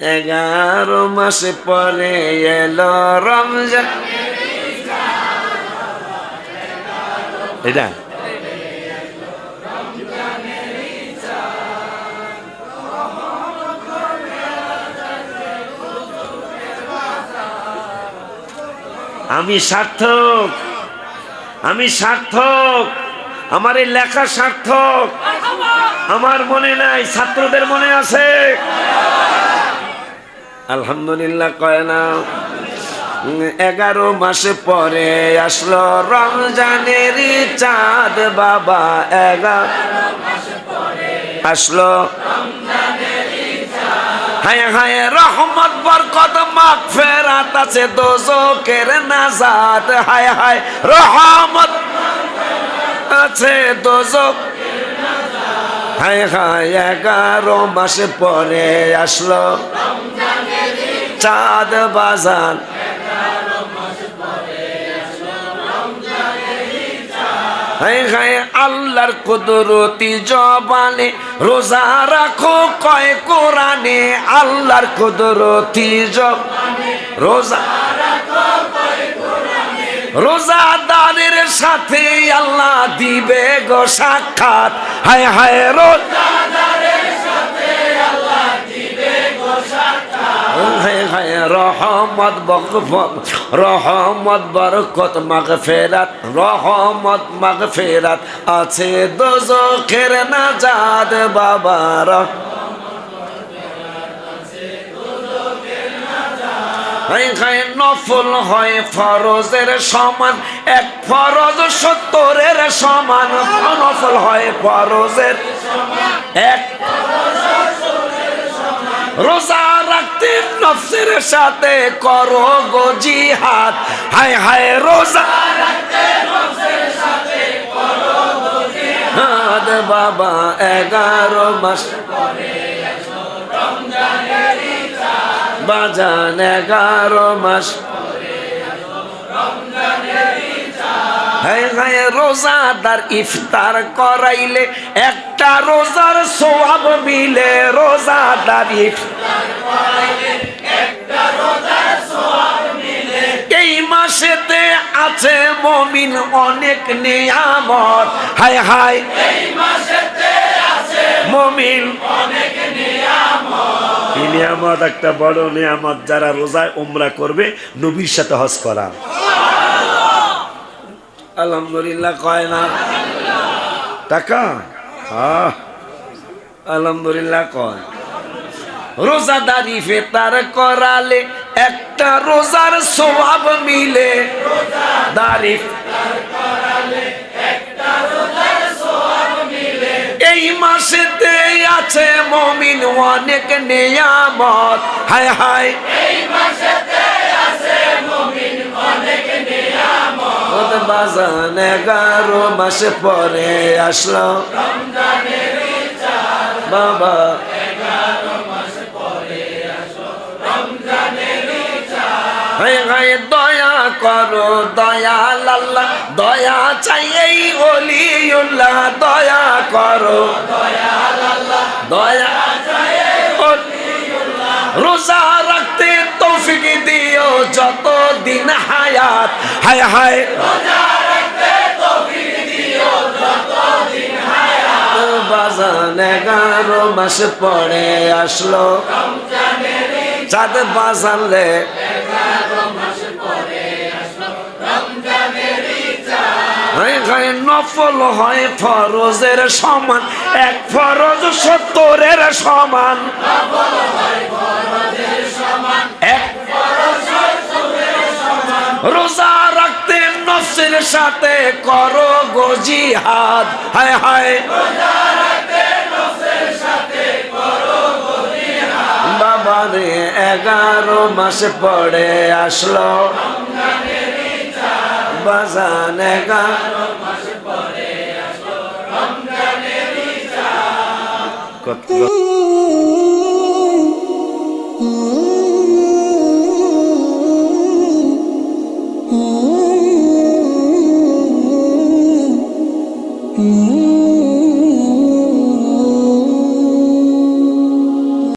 এগারো মাস পরে এলো রমজান। এটা? আমি সার্থক আমি সার্থক, আমার এই লেখা সার্থক। আমার মনে নাই, ছাত্রদের মনে আছে। আলহামদুলিল্লাহ, কয় না। এগারো মাস পরে আসলো রমজানের চাঁদ বাবা আসলো হায় হায়, রহমত, বরকত, মাগ, ফেরাত আছে দোজকের নাজাত। হায় হায়, রহমত আছে দোজক হায় হায়, এগারো মাস পরে আসলো চাঁদ বাজান। আল্লাহর কুদরতি জবানে রোজা রাখো কয় কোরআনে, আল্লাহর কুদরতি জব রোজা রোজাদারের সাথে আল্লাহ দিবে গো সাক্ষাৎ। হায় হায় রোজা রহমত বকফত, রহমত বরকত মাগ ফেরাত রহমত মাগ ফেরাত আছে দোজখের নাজাদ বাবার। হায় হায়, নফল হয় ফরজের সমান, এক ফরজ সত্তরের সমান নফল হয় ফরজের এক রোজা নফসের সাথে করো গো জিহাদ। হায় হায় রোজা বাবা এগারো মাস। বাজান এগারো মাস। রোজাদার ইফতার করাইলে একটা রোজার সোয়াব মিলে, রোজাদার ইফতার মাসেতে আছে মমিন অনেক নিয়ামত। হায় হায় মমিন নিয়ামত একটা বড় নিয়ামত যারা রোজায় উমরা করবে, নবীর সাথে হজ করা। আলহামদুলিল্লাহ কয় না? টাকা? আহ। আলহামদুলিল্লাহ কয়। রোজাদারি ফেতার করালে একটা রোজার স্বভাব মিলে। দারি এই মাসেতে আছে মমিন অনেক নিয়ামত। হায় হায়। ওদ বাজান এগারো মাস পরে আসলো। বাবা দয়া করো দয়া লাল্লা দয়া চাই এই অলিউল্লাহ, দয়া করো। দয়া রোজা রাখতে তৌফিক দিও যত দিন হায়াত। হায় হায়। বাজান এগারো মাস পরে আসলো। চাঁদ হায় হায়, নফল হয় ফরজের সমান। এক ফরজ সত্তরের সমান। রোজা রাখতে নফসের সাথে করো গো জিহাদ। হায় হায়। বাবা রে, এগারো মাস পরে আসলো। বাজান এগারো কত